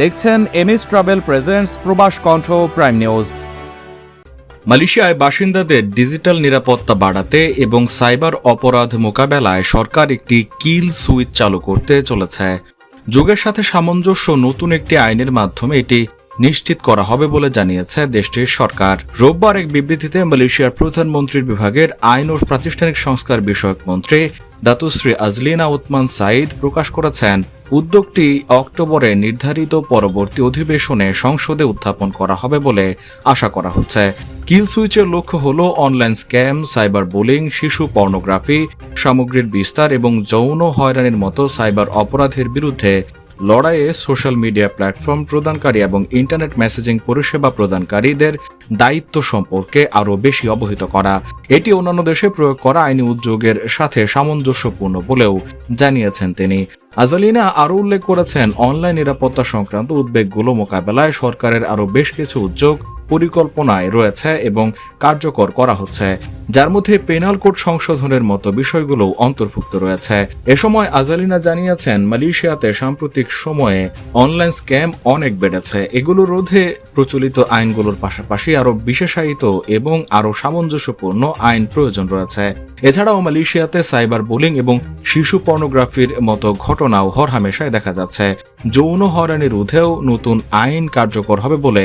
দেখছেন MS travel presents প্রবাস কণ্ঠ প্রাইম নিউজ। মালয়েশিয়ায় বাসিন্দাদের ডিজিটাল নিরাপত্তা বাড়াতে এবং সাইবার অপরাধ মোকাবেলায় সরকার একটি কিল সুইচ চালু করতে চলেছে। যুগের সাথে সামঞ্জস্য নতুন একটি আইনের মাধ্যমে এটি নিশ্চিত করা হবে বলে জানিয়েছে দেশটির সরকার। রোববার এক বিবৃতিতে মালয়েশিয়ার প্রধানমন্ত্রীর বিভাগের আইন ও প্রাতিষ্ঠানিক সংস্কার বিষয়ক মন্ত্রী দাতুশ্রী আজলিনা উতমান সাঈদ প্রকাশ করেছেন, উদ্যোগটি অক্টোবরে নির্ধারিত পরবর্তী অধিবেশনে সংসদে উত্থাপন করা হবে বলে আশা করা হচ্ছে। কিল সুইচের লক্ষ্য হল অনলাইন স্ক্যাম, সাইবার বুলিং, শিশু পর্নোগ্রাফি, সামগ্রীর বিস্তার এবং যৌন হয়রানির মতো সাইবার অপরাধের বিরুদ্ধে লড়াইয়ে সোশ্যাল মিডিয়া প্ল্যাটফর্ম প্রদানকারী এবং ইন্টারনেট মেসেজিং পরিষেবা প্রদানকারীদের দায়িত্ব সম্পর্কে আরও বেশি অবহিত করা। এটি অন্যান্য দেশে প্রয়োগ করা আইনি উদ্যোগের সাথে সামঞ্জস্যপূর্ণ বলেও জানিয়েছেন তিনি। আজালিনা আরও উল্লেখ করেছেন, অনলাইন নিরাপত্তা সংক্রান্ত উদ্বেগগুলো মোকাবেলায় সরকারের আরও বেশ কিছু উদ্যোগ পরিকল্পনায় রয়েছে এবং কার্যকর করা হচ্ছে, যার মধ্যে পেনাল কোড সংশোধনের মতো বিষয়গুলো অন্তর্ভুক্ত রয়েছে। এ সময় আজালিনা জানিয়েছেন, মালয়েশিয়াতে সাম্প্রতিক সময়ে অনলাইন স্ক্যাম অনেক বেড়েছে। এগুলো রোধে প্রচলিত আইনগুলোর পাশাপাশি আরও বিশেষায়িত এবং আরও সামঞ্জস্যপূর্ণ আইন প্রয়োজন রয়েছে। এছাড়াও মালয়েশিয়াতে সাইবার বুলিং এবং শিশু পর্নোগ্রাফির মতো ঘটনাও হরহামেশায় দেখা যাচ্ছে। যৌন হয়রানি রোধেও নতুন আইন কার্যকর হবে বলে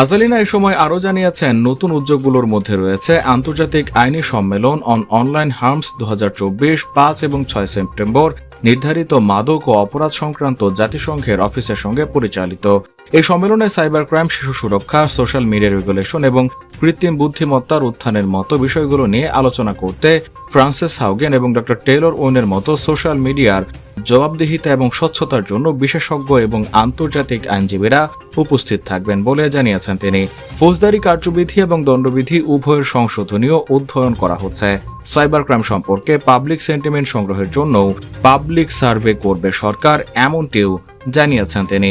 আজালিনা এ সময় আরও জানিয়েছেন, নতুন উদ্যোগগুলোর মধ্যে রয়েছে আন্তর্জাতিক আইনি সম্মেলন অন অনলাইন হার্মস দু পাঁচ এবং ছয় সেপ্টেম্বর, নির্ধারিত মাদক ও অপরাধ সংক্রান্ত জাতিসংঘের অফিসের সঙ্গে পরিচালিত। এই সম্মেলনে সাইবার ক্রাইম শিশু সুরক্ষা, সোশ্যাল মিডিয়া রেগুলেশন এবং কৃত্রিম বুদ্ধিমত্তার উত্থানের মতো বিষয়গুলো নিয়ে আলোচনা করতে ফ্রান্সিস হাউগেন এবং ডক্টর টেলর ওয়েনের মতো সোশ্যাল মিডিয়ার জবাবদিহিতা এবং স্বচ্ছতার জন্য বিশেষজ্ঞ এবং আন্তর্জাতিক আইনজীবীরা উপস্থিত থাকবেন বলে জানিয়েছেন তিনি। ফৌজদারি কার্যবিধি এবং দণ্ডবিধি উভয়ের সংশোধনীয় অধ্যয়ন করা হচ্ছে। সাইবার ক্রাইম সম্পর্কে পাবলিক সেন্টিমেন্ট সংগ্রহের জন্য পাবলিক সার্ভে করবে সরকার, এমনটিও জানিয়েছেন তিনি।